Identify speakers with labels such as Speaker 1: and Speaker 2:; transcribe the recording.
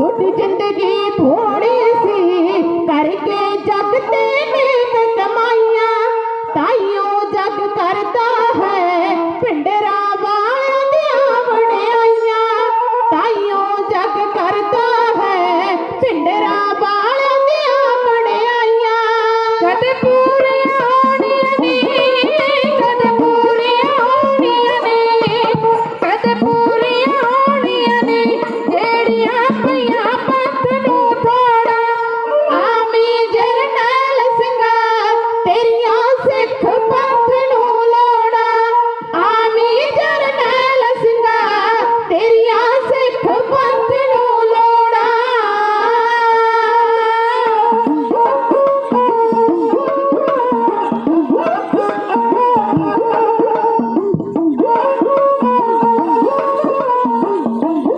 Speaker 1: खुद ज़िंदगी थोड़ी सी करके जगते में बदमाइया ताइयों जग करता है, पिंडरा करता है, पिंडरा बाल आइया।